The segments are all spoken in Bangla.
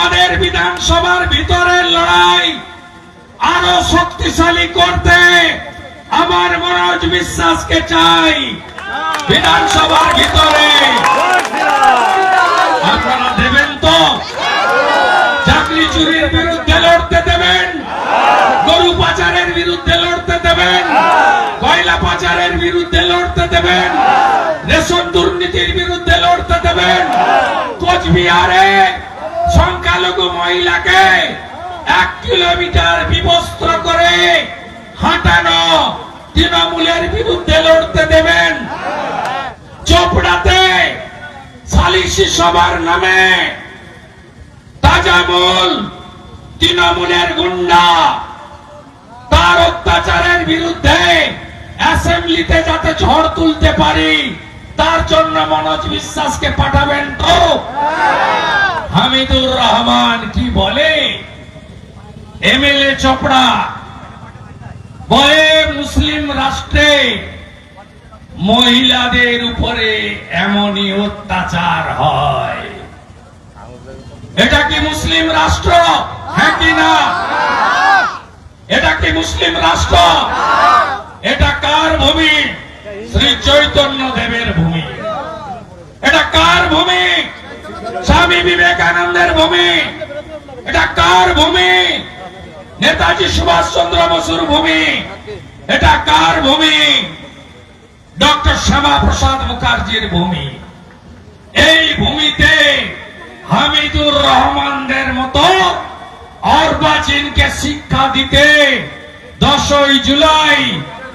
আমাদের বিধানসভার ভিতরের লড়াই আরও শক্তিশালী করতে আমার মনোজ বিশ্বাসকে চাই। বিধানসভার ভিতরে। আপনারা দেবেন তো? চাকরি চুরির বিরুদ্ধে লড়তে দেবেন। গরু পাচারের বিরুদ্ধে লড়তে দেবেন। কয়লা পাচারের বিরুদ্ধে লড়তে দেবেন। রেশন দুর্নীতির বিরুদ্ধে লড়তে দেবেন। কোচবিহারে সংখ্যালঘু মহিলাকে এক কিলোমিটার বিবস্ত্র করে হাঁটানো তৃণমূলের বিরুদ্ধে লড়তে দেবেন। চোপড়াতে সালিসি সভার নামে তাজামুল তৃণমূলের গুন্ডা তার অত্যাচারের বিরুদ্ধে অ্যাসেম্বলিতে যাতে ঝড় তুলতে পারি, তার জন্য মনোজ বিশ্বাসকে পাঠাবেন তো? হামিদুর রহমান কি বলে? এমএলএ চোপড়া। বলে মুসলিম রাষ্ট্রে মহিলাদের উপরে এমনই অত্যাচার হয়। এটা কি মুসলিম রাষ্ট্র? হ্যাঁ না? এটা কি মুসলিম রাষ্ট্র? এটা কার ভূমি? শ্রী চৈতন্য দেবের ভূমি। এটা কার ভূমি? স্বামী বিবেকানন্দের ভূমি। এটা কার ভূমি? নেতাজি সুভাষ চন্দ্র বসুর ভূমি। এটা কার ভূমি? ডক্টর শ্যামা প্রসাদ মুখার্জির ভূমি। এই ভূমিতে হামিদুর রহমানদের মতো অর্বাচীনকে শিক্ষা দিতে দশই জুলাই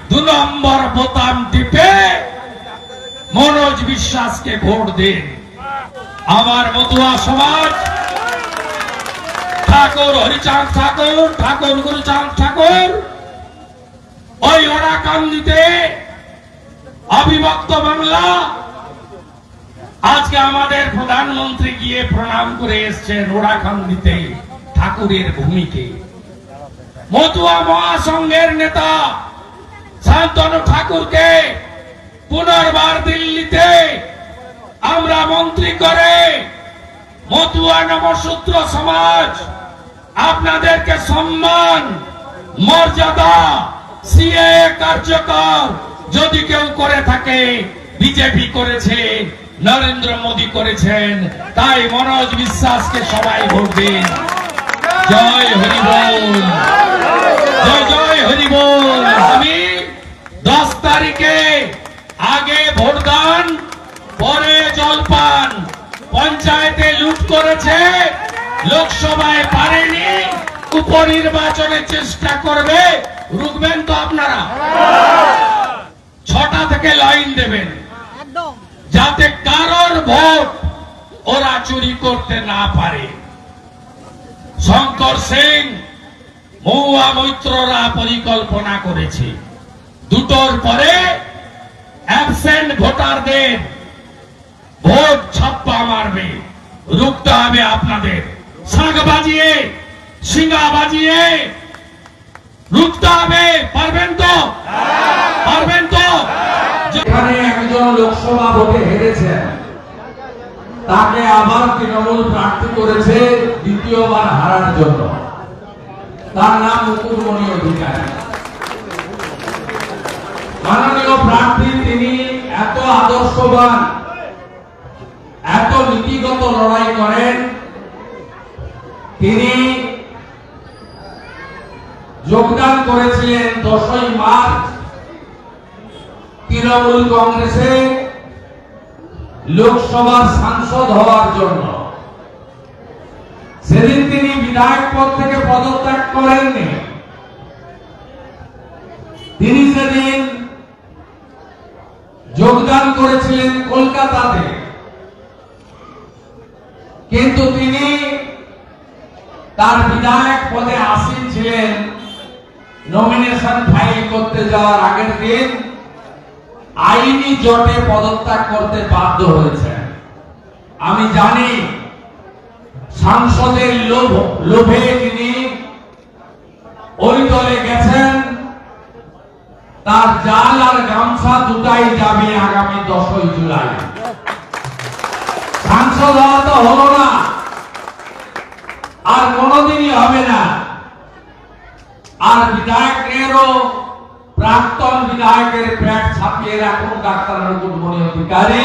দু নম্বর বোতাম টিপে মনোজ বিশ্বাসকে ভোট দিন। আমার মতুয়া সমাজ। ঠাকুর হরিচাঁদ ঠাকুর ঠাকুর গুরুচাঁদ ঠাকুর, ওই ওরাকান্দিতে অবিভক্ত বাংলা। আজকে আমাদের প্রধানমন্ত্রী গিয়ে প্রণাম করে এসছেন ওরাকান্দিতে ঠাকুরের ভূমিকে মতুয়া মহাসংঘের নেতা শান্তনু ঠাকুরকে পুনর্বার দিল্লিতে আমরা মন্ত্রী করে মতুয়া নবসূত্র সমাজ, আপনাদেরকে সম্মান, মর্যাদা, সিএ কার্যকর, যদি কেউ করে থাকে, বিজেপি করেছে, নরেন্দ্র মোদী করেছেন, তাই মনোজ বিশ্বাসকে সবাই ভোট দিন। জয় হরিবল জয় জয় হরিবল আমি দশ তারিখে আগে ভোটদান, পরে জলপান। পঞ্চায়েতে লুট করেছে। লোকসভায় পারেনি। উপনির্বাচনের চেষ্টা করবে। রুখবেন তো আপনারা। ছটা থেকে লাইন দেবেন। যাতে কারোর ভোট ওরা চুরি করতে না পারে। শঙ্কর সিং মহুয়া মৈত্ররা পরিকল্পনা করেছে। দুটোর পরে অ্যাবসেন্ট ভোটারদের ভোট ছাপ্পা মারবে। রুখতে হবে আপনাদের। শাঁখ বাজিয়ে, সিঙ্গা বাজিয়ে রুখতে হবে। পারবেন তো? পারবেন তো? একজন লোকসভা ভোটে তাকে আবার তৃণমূল প্রার্থী করেছে দ্বিতীয়বার হারার জন্য। তার নাম মুকুটমণি অধিকারী। মাননীয় প্রার্থী তিনি এত আদর্শবান এত নীতিগত লড়াই করেন, তিনি যোগদান করেছিলেন দশই মার্চ তৃণমূল কংগ্রেসে লোকসভার সাংসদ হওয়ার জন্য। সেদিন তিনি বিধায়ক পদ থেকে পদত্যাগ করেননি। তিনি সেদিন যোগদান করেছিলেন কলকাতাতে কিন্তু তিনি তার বিধায়ক পদে আসীন ছিলেন নমিনেশন ফাইল করতে যাওয়ার আগের দিন আইনি জটে পদত্যাগ করতে বাধ্য হয়েছেন। আমি জানি সাংসদের লোভ, লোভে তিনি ওই দলে গেছেন। তার জাল আর গামছা দুটাই যাবে আগামী দশই জুলাই। সাংসদ হওয়া তো হলো না। কোনোদিনই হবে না। আর বিধায়কেরও প্রাক্তন বিধায়কের প্যাট ছাপিয়ে রাখুন ডাক্তার মনে অধিকারী।